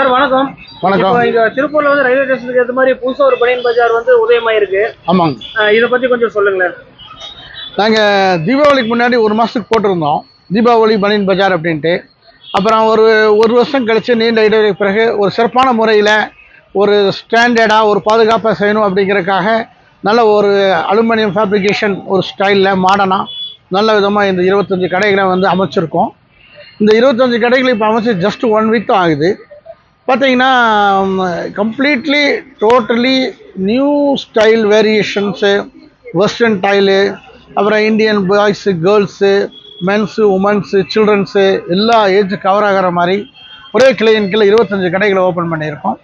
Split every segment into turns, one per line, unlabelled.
Sir வணக்கம்.
வணக்கம்.
இங்க திருப்பூர்ல வந்து ரயில்வே ஸ்டேஷனுக்கு ஏற்ற மாதிரி புதுசா ஒரு பனியன் பஜார் வந்து உதயமாயிருக்கு.
ஆமாங்க.
இதை பத்தி கொஞ்சம் சொல்லுங்களேன்.
நாங்கள் தீபாவளிக்கு முன்னாடி ஒரு மாதத்துக்கு போட்டிருந்தோம். தீபாவளி பனியன் பஜார் அப்படின்ட்டு. அப்புறம் ஒரு ஒரு வருஷம் கழித்து நீண்ட இடைவெளிக்கு பிறகு ஒரு சிறப்பான முறையில் ஒரு ஸ்டாண்டர்டாக ஒரு பாதுகாப்பாக செய்யணும் அப்படிங்கிறதுக்காக நல்ல ஒரு அலுமினியம் ஃபேப்ரிகேஷன் ஒரு ஸ்டைலில் மாடர்னாக நல்ல விதமாக இந்த இருபத்தஞ்சி கடைகளை வந்து அமைச்சிருக்கோம். இந்த இருபத்தஞ்சி கடைகள் இப்போ அமைச்சு ஜஸ்ட் ஒன் வீக் தான் ஆகுது. பார்த்தீங்கன்னா completely totally new style variations western tile அப்புறம் Indian boys girls mens womens childrens எல்லா ஏஜ் கவர் ஆகிற மாதிரி ஒரே கிளையின் கீழே இருபத்தஞ்சு கடைகளை ஓப்பன் பண்ணியிருக்கோம்.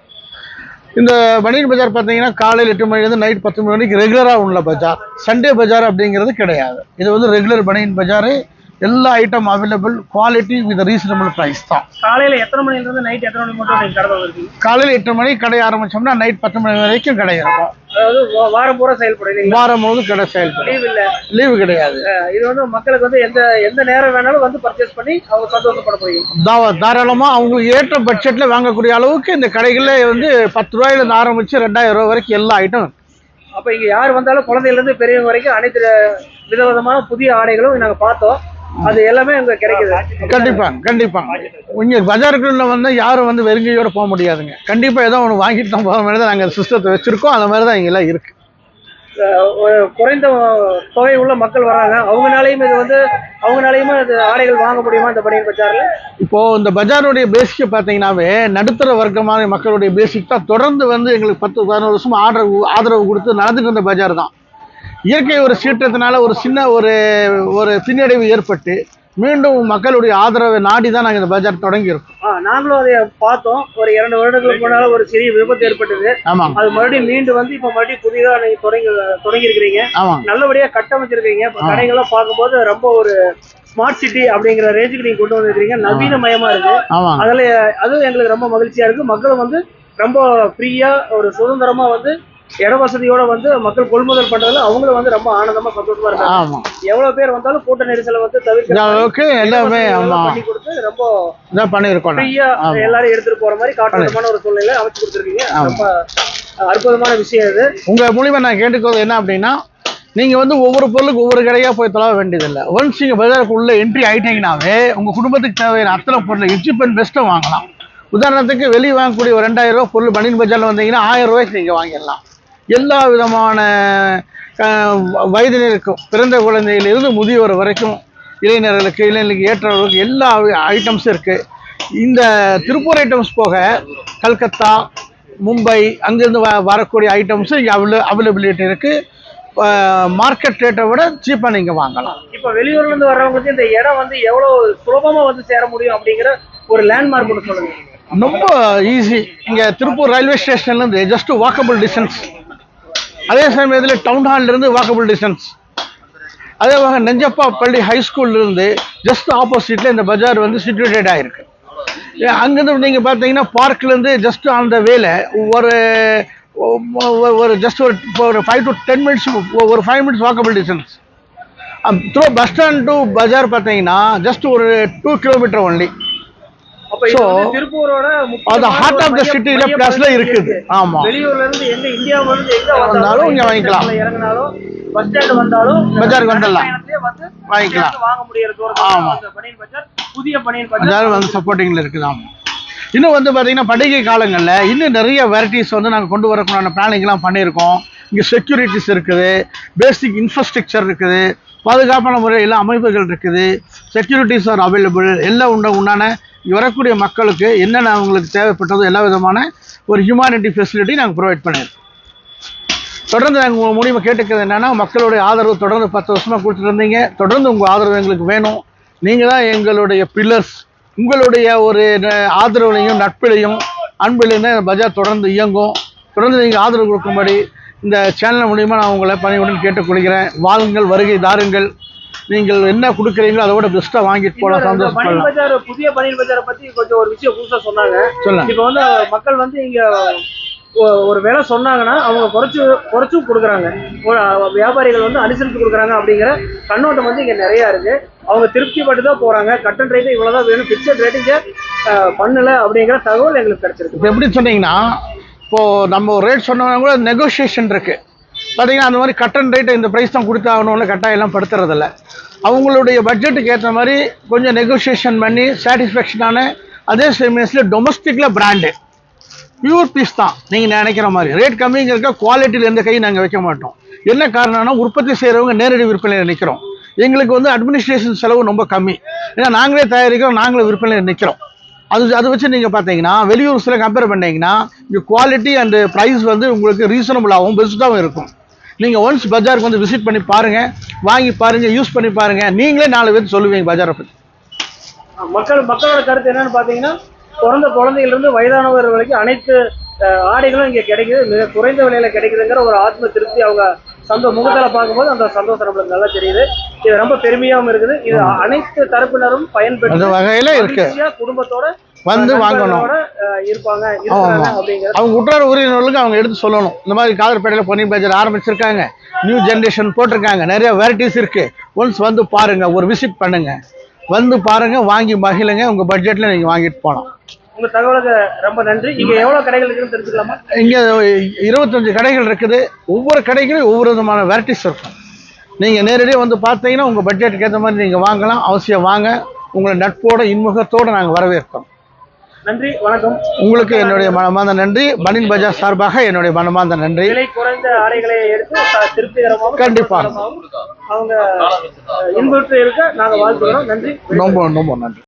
இந்த பனியன் பஜார் பார்த்தீங்கன்னா காலையில் எட்டு மணிலேருந்து நைட் பத்து மணி வரைக்கும் ரெகுலராக உள்ள பஜார். சண்டே பஜார் அப்படிங்கிறது கிடையாது. இது வந்து ரெகுலர் பனியன் பஜாரே எல்லா item available quality with reasonable price தான்.
காலையில எத்தனை மணில இருந்து நைட் எத்தனை மணி மட்டும் கடை
காலையில் எட்டு மணி கடை ஆரம்பிச்சோம்னா நைட் பத்து மணி வரைக்கும் கடை இருக்கும்.
அதாவது வாரம் பூரா இல்லைங்களா
வாரம் முழுவதும் கடை செயல்படும்.
லீவ் இல்ல.
லீவு கிடையாது.
இது வந்து மக்களுக்கு வந்து எந்த எந்த நேரம் வேணாலும் வந்து பர்ச்சேஸ் பண்ணி அவங்க சந்தோஷப்பட முடியும்
தா- தாராளமா அவங்களுக்கு ஏற்ற பட்ஜெட்ல வாங்கக்கூடிய அளவுக்கு இந்த கடைகளில் வந்து பத்து ரூபாயிலிருந்து ஆரம்பிச்சு ரெண்டாயிரம் ரூபாய் வரைக்கும் எல்லா ஐட்டம்.
அப்ப இங்க யார் வந்தாலும் குழந்தையில இருந்து பெரியவங்க வரைக்கும் அனைத்து விதவிதமான புதிய ஆடைகளும் நாங்க பார்த்தோம். அது எல்லாமே அங்க கிடைக்குது.
கண்டிப்பா கண்டிப்பா. இங்க பஜாருக்குள்ள வந்து யாரும் வந்து வெறுங்கையோட போக முடியாதுங்க. கண்டிப்பா ஏதோ ஒன்று வாங்கிட்டு தான் போகிற மாதிரி தான் நாங்கள் சிஸ்டத்தை வச்சிருக்கோம். அந்த மாதிரி தான் இங்கெல்லாம் இருக்கு.
குறைந்த தொகை உள்ள மக்கள் வராங்க. அவங்கனாலையும் இது வந்து அவங்கனாலையுமே இது ஆடைகள் வாங்க முடியுமா இந்த பனியன் பஜார்ல
இப்போ இந்த பஜாருடைய பேசிக்கை பார்த்தீங்கன்னாவே நடுத்தர வர்க்கமான மக்களுடைய பேசிக் தான் தொடர்ந்து வந்து எங்களுக்கு பத்து பதினோரு வருஷமா ஆதரவு ஆதரவு கொடுத்து நடந்துட்டு இருந்த பஜார் தான். இயற்கை ஒரு சீற்றத்தினால ஒரு சின்ன ஒரு ஒரு பின்னடைவு ஏற்பட்டு மீண்டும் மக்களுடைய ஆதரவை நாடி தான் நாங்கள் இந்த பஜார் தொடங்கி இருக்கோம்
ஆ, நாங்களும் அதை பார்த்தோம். ஒரு இரண்டு வருடங்களுக்கு முன்னால ஒரு சிறிய விபத்து ஏற்பட்டது.
ஆமாங்க
அது மறுபடியும் மீண்டு வந்து இப்ப மறுபடியும் புதிதா நீங்க தொடங்கி தொடங்கி இருக்கிறீங்க
ஆமாங்க
நல்லபடியா கட்டமைச்சிருக்கீங்க. கடைகள்லாம் பார்க்கும்போது ரொம்ப ஒரு ஸ்மார்ட் சிட்டி அப்படிங்கிற ரேஞ்சுக்கு நீங்க கொண்டு வந்திருக்கீங்க நவீனமயமா இருக்கு.
ஆமாங்க
அதுல அதுவும் எங்களுக்கு ரொம்ப மகிழ்ச்சியா இருக்கு. மக்களும் வந்து ரொம்ப ஃப்ரீயா ஒரு சுதந்திரமா வந்து இட வசதியோட வந்து மக்கள் கொள்முதல் பண்றதுல அவங்களும் வந்து ரொம்ப ஆனந்தமா சந்தோஷமா இருக்காங்க. எவ்வளவு பேர் வந்தாலும் கூட்ட நெரிசலை வந்து
இந்த
தவிர்க்க
அளவுக்கு எல்லாமே ஆமாம்
பண்ணி கொடுத்து ரொம்ப
இதான் பண்ணியிருக்கோம் நாங்க.
ஃப்ரீயா
ஆமா.
எல்லாரும் எடுத்துட்டு போற மாதிரி காற்றோட்டமான ஒரு சூழ்நிலை அமைச்சு கொடுத்துருக்கீங்க.
ஆமா.
ரொம்ப அற்புதமான விஷயம் இது.
உங்க மூலியமா நான் கேட்டுக்கிறது என்ன அப்படின்னா நீங்க வந்து ஒவ்வொரு பொருளுக்கு ஒவ்வொரு கடையா போய் தொலைவ வேண்டியதில்லை. ஒன்ஸ் நீங்க பஜாருக்குள்ள என்ட்ரி ஆயிட்டீங்கன்னாவே உங்க குடும்பத்துக்கு தேவையான அத்தனை பொருள் எக்ஸிபன் பெஸ்ட்டை வாங்கலாம். உதாரணத்துக்கு வெளியே வாங்கக்கூடிய ஒரு ரெண்டாயிரம் ரூபாய் பொருள் பனியன் பஜார்ல வந்தீங்கன்னா ஆயிரம் ரூபாய்க்கு நீங்க வாங்கிடலாம். எல்லா விதமான வயதினருக்கும் பிறந்த குழந்தையிலிருந்து முதியோர் வரைக்கும் இளைஞர்களுக்கு இளைஞர்களுக்கு ஏற்றவர்களுக்கு எல்லா ஐட்டம்ஸும் இருக்கு. இந்த திருப்பூர் ஐட்டம்ஸ் போக கல்கத்தா மும்பை அங்கேருந்து வ வரக்கூடிய ஐட்டம்ஸும் இங்கே அவைல அவைலபிலிட்டி இருக்குது மார்க்கெட் ரேட்டை விட சீப்பாக நீங்கள் வாங்கலாம்.
இப்ப வெளியூர்ல இருந்து வர்றவங்களுக்கு இந்த இடம் வந்து எவ்வளவு சுலபமா வந்து சேர முடியும் அப்படிங்கிற ஒரு லேண்ட்மார்க் ஒன்று சொல்லுங்க.
ரொம்ப ஈஸி இங்கே திருப்பூர் ரயில்வே ஸ்டேஷன்லேருந்து ஜஸ்ட் வாக்கபிள் டிஸ்டன்ஸ் அதே சமயத்தில் டவுன் ஹால்லேருந்து வாக்கபிள் டிஸ்டன்ஸ் அதே போக நெஞ்சப்பா பள்ளி ஹைஸ்கூல்லேருந்து ஜஸ்ட் ஆப்போசிட்டில் இந்த பஜார் வந்து சிச்சுவேட்டட் ஆகிருக்கு அங்கேருந்து நீங்கள் பார்த்தீங்கன்னா பார்க்லேருந்து ஜஸ்ட் ஆன் த ஒரு ஒரு- ஒரு ஜஸ்ட் ஒரு ஒரு ஃபைவ் டு டென் மினிட்ஸ் ஒரு five minutes walkable distance through bus stand to பஜார் பார்த்தீங்கன்னா ஜஸ்ட் ஒரு டூ கிலோமீட்டர் ஒன்லி அது heart
ஒரு
of the
மைய-
city ல
மைய
plus ல
பகுதி
இருக்குது.
இருக்கு.
ஆமா.
வெளியூர்ல இருந்து எங்க இந்தியாவுல இருந்து எங்க
வந்தாலும் இங்க வாங்கிக்கலாம்.
இறங்குனாலும் பஸ் ஸ்டாண்ட் வந்தாலும்
பஜாருக்கு வந்துடலாம். வாங்கிக்கலாம்.
வாங்க தூரம்
ஆமா.
புதிய பனியன்
பஜார் இன்னும் வந்து பார்த்தீங்கன்னா பண்டிகை காலங்களில் இன்னும் நிறைய வெரைட்டிஸ் வந்து நாங்கள் கொண்டு வரக்கூடிய பிளானிங்லாம் பண்ணியிருக்கோம் இங்கே செக்யூரிட்டிஸ் இருக்குது பேசிக் இன்ஃப்ராஸ்ட்ரக்சர் இருக்குது பாதுகாப்பான முறையில் அமைப்புகள் இருக்குது. செக்யூரிட்டிஸ் ஆர் அவைலபிள் எல்லாம் உண்ட உண்டான வரக்கூடிய மக்களுக்கு என்னென்ன அவங்களுக்கு தேவைப்பட்டதோ எல்லா விதமான ஒரு ஹியூமானிட்டி ஃபெசிலிட்டி நாங்கள் ப்ரொவைட் பண்ணியிருக்கோம் தொடர்ந்து நாங்கள் உங்கள் மூலியமாக கேட்டுக்கிறது என்னென்னா மக்களுடைய ஆதரவு தொடர்ந்து பத்து வருஷமாக கொடுத்துட்டு இருந்தீங்க. தொடர்ந்து உங்கள் ஆதரவு எங்களுக்கு வேணும். நீங்கள் தான் எங்களுடைய பில்லர்ஸ் உங்களுடைய ஒரு ஆதரவுலையும் நட்பிலையும் அன்பிலையும் தான் பஜார் தொடர்ந்து இயங்கும். தொடர்ந்து நீங்கள் ஆதரவு கொடுக்கும்படி இந்த சேனல் மூலியமாக நான் உங்களை பணிவுடன் கேட்டுக்கொள்கிறேன். வாருங்கள் வருகை தாருங்கள். நீங்கள் என்ன கொடுக்குறீங்களோ அதை விட பெஸ்ட்டாக வாங்கிட்டு போகலாம்
பனியன்
சந்தோஷப்படலாம்.
பஜார் புதிய பனியன் பஜாரை பத்தி கொஞ்சம் ஒரு விஷயம் புதுசா சொன்னாங்க.
சொல்லுங்க.
இப்ப வந்து மக்கள் வந்து இங்க ஒரு விலை சொன்னாங்கன்னா அவங்க குறைச்சு குறைச்சும் கொடுக்குறாங்க. வியாபாரிகள் வந்து அனுசரித்து கொடுக்குறாங்க அப்படிங்கிற கண்ணோட்டம் வந்து இங்க நிறைய இருக்கு. அவங்க திருப்தி பட்டு தான் போறாங்க. கட்டன் ரேட்டு இவ்வளவுதான் வேணும். பிக்சட் ரேட்டு இங்க பண்ணல அப்படிங்கிற தகவல் எங்களுக்கு கிடைச்சிருக்கு.
இப்போ எப்படி சொன்னீங்கன்னா இப்போது நம்ம ஒரு ரேட் சொன்னோம்னா கூட நெகோஷியேஷன் இருக்குது பார்த்தீங்கன்னா அந்த மாதிரி கட் அண்ட் இந்த ப்ரைஸ் தான் கொடுத்தாகணும்னு கட்டாயம் எல்லாம் படுத்துறதில்ல. அவங்களுடைய பட்ஜெட்டுக்கு ஏற்ற மாதிரி கொஞ்சம் நெகோஷியேஷன் பண்ணி சாட்டிஸ்ஃபேக்ஷனான அதே சமயத்தில் டொமஸ்டிக்கில் பிராண்டு பியூர் பீஸ் தான் நீங்கள் நினைக்கிற மாதிரி. ரேட் கம்மிங்கிறக்க குவாலிட்டியில் எந்த கையும் நாங்கள் வைக்க மாட்டோம். என்ன காரணம்னா உற்பத்தி செய்கிறவங்க நேரடி விற்பனையில் நிற்கிறோம் எங்களுக்கு வந்து அட்மினிஸ்ட்ரேஷன் செலவு ரொம்ப கம்மி. ஏன்னா நாங்களே தயாரிக்கிறோம் நாங்களே விற்பனையில் நிற்கிறோம் அது அதை வச்சு நீங்கள் பார்த்தீங்கன்னா வெளியூர் சில கம்பேர் பண்ணிங்கன்னா இங்கே குவாலிட்டி அண்ட் ப்ரைஸ் வந்து உங்களுக்கு ரீசனபுளாகவும் பெஸ்ட்டாகவும் இருக்கும். நீங்கள் ஒன்ஸ் பஜாருக்கு வந்து விசிட் பண்ணி பாருங்கள் வாங்கி பாருங்கள் யூஸ் பண்ணி பாருங்கள் நீங்களே நாலு பேர் சொல்லுவீங்க பஜாரை பற்றி
மக்கள் மக்களோட கருத்து என்னன்னு பார்த்தீங்கன்னா பிறந்த குழந்தையில இருந்து வயதானவர் வரைக்கும் அனைத்து ஆடைகளும் இங்கே கிடைக்குது மிக குறைந்த விலையில் கிடைக்குதுங்கிற ஒரு ஆத்ம திருப்தி அவங்க சந்த முகத்துல பார்க்கும்போது அந்த சந்தோஷம் நம்மளுக்கு நல்லா தெரியுது. இது ரொம்ப பெருமையாவும் இருக்குது. இது அனைத்து தரப்பினரும் பயன்பெற்று
வகையில் இருக்கு.
குடும்பத்தோட
வந்து வாங்கணும்.
இருப்பாங்க
அவங்க உற்றார் உறவினர்களுக்கு அவங்க எடுத்து சொல்லணும். இந்த மாதிரி காதர்பேட்டையில் பொன்னி பஜார் ஆரம்பிச்சிருக்காங்க. நியூ ஜென்ரேஷன் போட்டிருக்காங்க. நிறைய வெரைட்டிஸ் இருக்கு. ஒன்ஸ் வந்து பாருங்க ஒரு விசிட் பண்ணுங்க. வந்து பாருங்க வாங்கி மகிழுங்க. உங்க பட்ஜெட்ல நீங்க வாங்கிட்டு போகலாம்
உங்க தகவலுக்கு ரொம்ப நன்றி. இங்க எவ்வளவு கடைகள் இருக்குன்னு தெரிஞ்சுக்கலாமா?
இங்க இருபத்தஞ்சு கடைகள் இருக்குது. ஒவ்வொரு கடைகளும் ஒவ்வொரு விதமான வெரைட்டிஸ் இருக்கும். நீங்க நேரடியாக வந்து பார்த்தீங்கன்னா உங்க பட்ஜெட்டுக்கு ஏற்ற மாதிரி நீங்க வாங்கலாம். அவசியம் வாங்க. உங்களை நட்போட இன்முகத்தோட நாங்கள் வரவேற்கிறோம்.
நன்றி வணக்கம்.
உங்களுக்கு என்னுடைய மனமார்ந்த நன்றி. பனின் பஜார் சார்பாக என்னுடைய மனமார்ந்த நன்றி.
குறைந்த ஆடைகளை எடுத்து ச- திருப்திகரமாகவும்
கண்டிப்பா.
சந்தோஷகரமாகவும் அவங்க இன்புற்று இருக்க நாங்க வாழ்த்துக்கிறோம் நன்றி.
ரொம்ப ரொம்ப நன்றி.